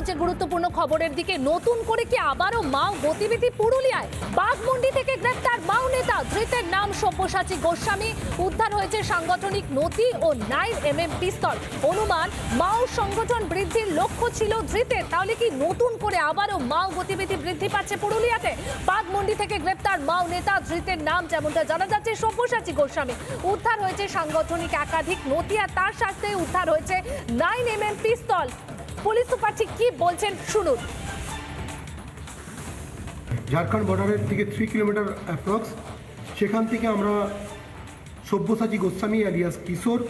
হচ্ছে গুরুত্বপূর্ণ খবরের দিকে। নতুন করে কি আবারও মাও গতিবিধি পুরুলিয়ায়? বাঘমন্ডি থেকে গ্রেপ্তার মাও নেতা, ধৃতের নাম সব্যসাচী গোস্বামী। উদ্ধার হয়েছে সাংগঠনিক নথি ও নাইন এম এম পিস্তল। অনুমান, মাও সংগঠন বৃদ্ধির লক্ষ্য ছিল ধৃতের। তাহলে কি নতুন করে আবারও মাও গতিবিধি বৃদ্ধি পাচ্ছে পুরুলিয়াতে? বাঘমন্ডি থেকে গ্রেপ্তার মাও নেতা, ধৃতের নাম যেমনটা জানা যাচ্ছে সব্যসাচী গোস্বামী। উদ্ধার হয়েছে সাংগঠনিক একাধিক নথি আর তার সাথে উদ্ধার হয়েছে nine M M pistol. Police super ঠিক কি বলছেন শুনুন। ঝাড়খণ্ড বর্ডারের থেকে থ্রি কিলোমিটার অ্যাপ্রক্স সেখান থেকে আমরা সব্যসাচী গোস্বামী আলিয়াস কিশোর,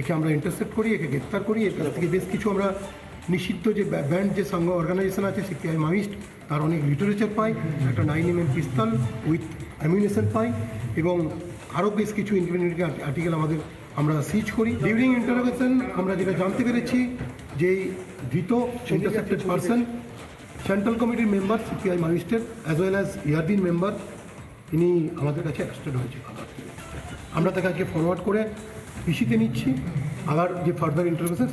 একে আমরা ইন্টারসেপ্ট করি, একে গ্রেপ্তার করি। এর কাছ থেকে বেশ কিছু আমরা নিষিদ্ধ যে ব্যান্ড যে সংঘ অর্গানাইজেশন আছে সিপিআই মাইস্ট তার অনেক লিটারেচার পাই, একটা nine M M pistol with ammunition পাই এবং আরও বেশ কিছু ইন্ডিপেন্ডেন্ট আর্টিকেল আমাদের আমরা সিজ করি। ডিউরিং ইন্টারোগেশন আমরা যেটা জানতে পেরেছি যে এই ধৃত ইন্টারসেপ্টেড পার্সন সেন্ট্রাল কমিটির member CPI magistrate as well as ইয়ারদিন member তিনি আমাদের কাছে অ্যারেস্টেড হয়েছে। আমরা তাকে আজকে ফরওয়ার্ড করে পিসিতে নিচ্ছি। আবার যে ফার্দার ইন্টারভিউশন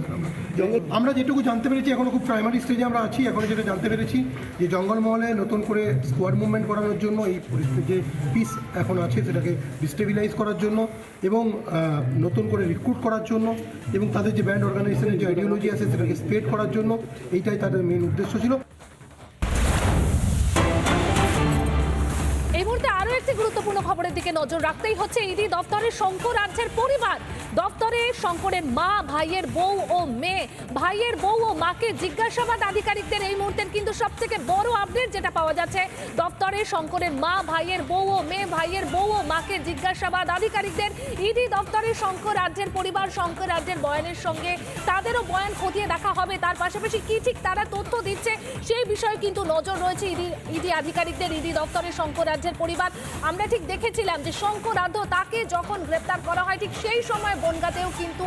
আমরা যেটুকু জানতে পেরেছি, এখনও খুব প্রাইমারি স্টেজে আমরা আছি, এখনও যেটা জানতে পেরেছি, যে জঙ্গলমহলে নতুন করে স্কোয়াড মুভমেন্ট করানোর জন্য, এই পরিস্থিতি যে পিস এখন আছে, সেটাকে ডিস্টেবিলাইজ করার জন্য এবং নতুন করে রিক্রুট করার জন্য এবং তাদের যে ব্যান্ড অর্গানাইজেশনের যে আইডিওলজি আছে, সেটাকে স্প্রেড করার জন্য, এইটাই তাদের মেন উদ্দেশ্য ছিল। মুহূর্তে একটি গুরুত্বপূর্ণ খবরের দিকে নজর রাখতেই হচ্ছে ইডি দপ্তরের শঙ্কর রাজ্যের পরিবার। দপ্তরে শঙ্করের মা, ভাইয়ের বউ ও মেয়ে। ভাইয়ের বউ ও মাকে জিজ্ঞাসাবাদ আধিকারিকদের এই মুহূর্তের কিন্তু সব থেকে বড় আপডেট যেটা পাওয়া যাচ্ছে। দপ্তরে শঙ্করের মা, ভাইয়ের বউ ও মেয়ে, ভাইয়ের বউ ও মাকে জিজ্ঞাসাবাদ আধিকারিকদের। ইডি দপ্তরে শঙ্কর রাজ্যের পরিবার, শঙ্কর রাজ্যের বয়ানের সঙ্গে তাদেরও বয়ান খতিয়ে দেখা হবে। তার পাশাপাশি কি ঠিক তারা তথ্য দিচ্ছে সেই বিষয়ে কিন্তু নজর রয়েছে ইডি ইডি আধিকারিকদের। ইডি দপ্তরে শঙ্কর রাজ্যের পরিবার। আমরা ঠিক দেখেছিলাম যে শঙ্কর রাধ্য তাকে যখন গ্রেপ্তার করা হয়, ঠিক সেই সময় বনগাতেও কিন্তু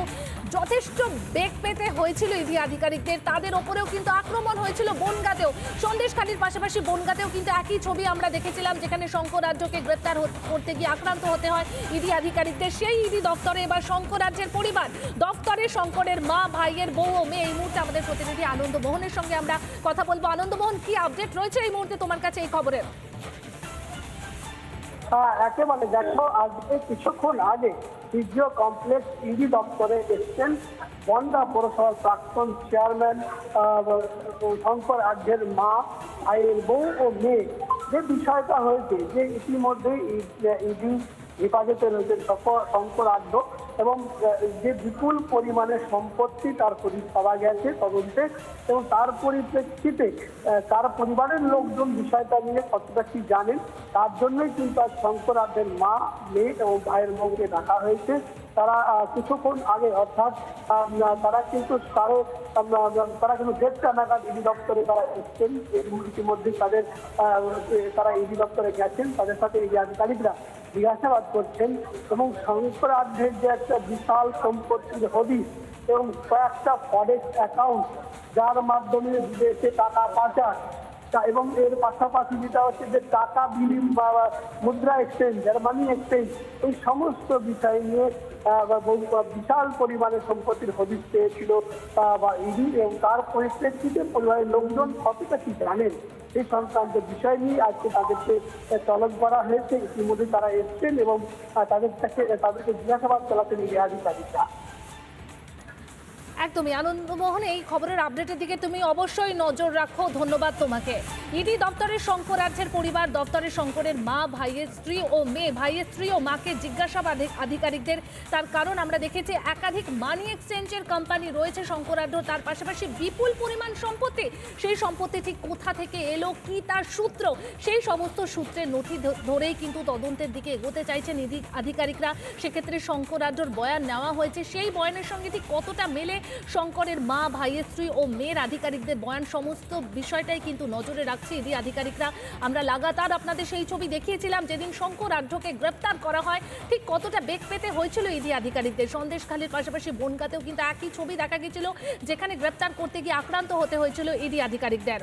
যথেষ্ট বেগ পেতে হয়েছিল ইডি আধিকারিকদের। তাদের ওপরেও কিন্তু আক্রমণ হয়েছিল বনগাতেও। সন্দেশখালীর পাশাপাশি বনগাতেও কিন্তু একই ছবি আমরা দেখেছিলাম, যেখানে শঙ্কর রাজ্যকে গ্রেপ্তার করতে গিয়ে আক্রান্ত হতে হয় ইডি আধিকারিকদের। সেই ইডি দপ্তরে এবার শঙ্কর রাজ্যের পরিবার, দপ্তরে শঙ্করের মা, ভাইয়ের বউ ও মেয়ে। এই মুহূর্তে আমাদের প্রতিনিধি আনন্দ মোহনের সঙ্গে আমরা কথা বলব। আনন্দ মোহন কি আপডেট রয়েছে এই মুহূর্তে তোমার কাছে এই খবরের? একেবারে দেখো, আজকে কিছুক্ষণ আগে ফিজিও কমপ্লেক্স ইডি দপ্তরে এসছেন বন্দা পৌরসভার প্রাক্তন চেয়ারম্যান শঙ্কর আঢ্যের মা আইয়ের বউ ও মেয়ে। যে বিষয়টা হয়েছে যে ইতিমধ্যে ইডি হেফাজতে রয়েছেন শঙ্কর আঢ্য এবং যে বিপুল পরিমাণে সম্পত্তি তার পাওয়া গেছে তদন্তে এবং তার পরিপ্রেক্ষিতে তার পরিবারের লোকজন বিষয়টা নিয়ে কতটা কি জানেন, তার জন্যই কিন্তু আজ শঙ্করাদের মা, মেয়ে এবং ভাইয়ের বউকে ডাকা হয়েছে। তারা কিছুক্ষণ আগে অর্থাৎ তারা কিন্তু সাড়ে তারা কিন্তু দেড়টা নাগাদ ইডি দপ্তরে তারা এসছেন ইতিমধ্যে তাদের তারা ইডি দপ্তরে গেছেন। তাদের সাথে ইডি আধিকারিকরা জিজ্ঞাসাবাদ করছেন এবং শঙ্করাধ্যের যে একটা বিশাল সম্পত্তির হদিস এবং কয়েকটা ফরেস্ট অ্যাকাউন্ট যার মাধ্যমে বিদেশে টাকা পাচার এবং এর পাশাপাশি যেটা হচ্ছে যে টাকা বিলিম বা মুদ্রা এক্সচেঞ্জ জার্মানি এক্সচেঞ্জ এই সমস্ত বিষয় নিয়ে বিশাল পরিমাণে সম্পত্তির হদিস পেয়েছিল বা ইডি এবং তার পরিপ্রেক্ষিতে পরিবারের লোকজন কতটা কি জানেন? এই সংক্রান্ত বিষয় নিয়ে আজকে তাদেরকে তলব করা হয়েছে। ইতিমধ্যে তারা এসছেন এবং তাদের কাছে, তাদেরকে জিজ্ঞাসাবাদ চালাতেন এই আধিকারিকরা। একদমই আনন্দমোহন, এই খবরের আপডেটের দিকে তুমি অবশ্যই নজর রাখো। ধন্যবাদ তোমাকে। ইডি দপ্তরের শঙ্কর রাজ্যের পরিবার, দপ্তরের শঙ্করের মা, ভাইয়ের স্ত্রী ও মেয়ে, ভাইয়ের স্ত্রী ও মাকে জিজ্ঞাসাবাদ আধিকারিকদের। তার কারণ আমরা দেখেছি একাধিক মানি এক্সচেঞ্জের কোম্পানি রয়েছে শঙ্করাঢ্য তার পাশাপাশি বিপুল পরিমাণ সম্পত্তি। সেই সম্পত্তি ঠিক কোথা থেকে এলো, কি তার সূত্র? সেই সমস্ত সূত্রের নথি ধরেই কিন্তু তদন্তের দিকে এগোতে চাইছেন আধিকারিকরা। সেক্ষেত্রে শঙ্করাঢ্যর বয়ান নেওয়া হয়েছে। সেই বয়ানের সঙ্গে ঠিক কতটা মেলে শঙ্করের মা, ভাইয়ের স্ত্রী ও মেয়ের আধিকারিকদের বয়ান, সমস্ত বিষয়টাই কিন্তু নজরে রাখছে ইডি আধিকারিকরা। আমরা লাগাতার আপনাদের সেই ছবি দেখিয়েছিলাম, যেদিন শঙ্কর আঢ্যকে গ্রেপ্তার করা হয়। ঠিক কতটা বেগ পেতে হয়েছিল ইডি আধিকারিকদের? সন্দেশখালীর পাশাপাশি বনগাতেও কিন্তু একই ছবি দেখা গেছিল, যেখানে গ্রেপ্তার করতে গিয়ে আক্রান্ত হতে হয়েছিল ইডি আধিকারিকদের।